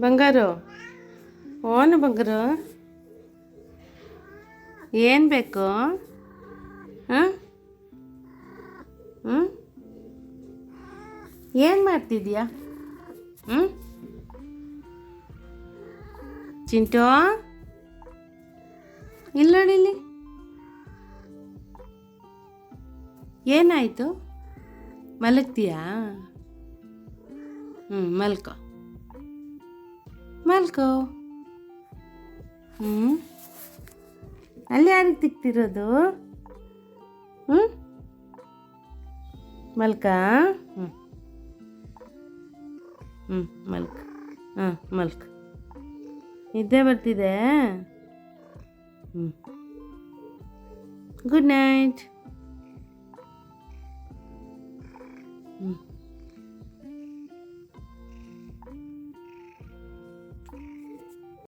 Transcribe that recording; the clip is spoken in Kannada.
ಬಂಗಾರು? ಓನು ಬಂಗಾರು? ಏನು ಬೇಕು? ಹಾಂ? ಹ್ಞೂ ಏನು ಮಾಡ್ತಿದ್ಯಾ? ಹ್ಞೂ ಚಿಂಟು? ಇಲ್ಲ ನೋಡಿ ಇಲ್ಲಿ. ಏನಾಯಿತು? ಮಲಗ್ತೀಯಾ? ಹ್ಞೂ ಮಲ್ಕೋ. ಮಲ್ಕೋ. ಹ್ಞೂ ಅಲ್ಲಿ ಯಾರಿಗೆ ತಿಕ್ತಿರೋದು? ಹ್ಞೂ ಮಲ್ಕ? ಹ್ಞೂ ಹ್ಞೂ ಮಲ್ಕ. ಹಾಂ, ಮಲ್ಕ. ನಿದ್ದೆ ಬರ್ತಿದೆ? ಹ್ಞೂ ಗುಡ್ ನೈಟ್. ಹ್ಞೂ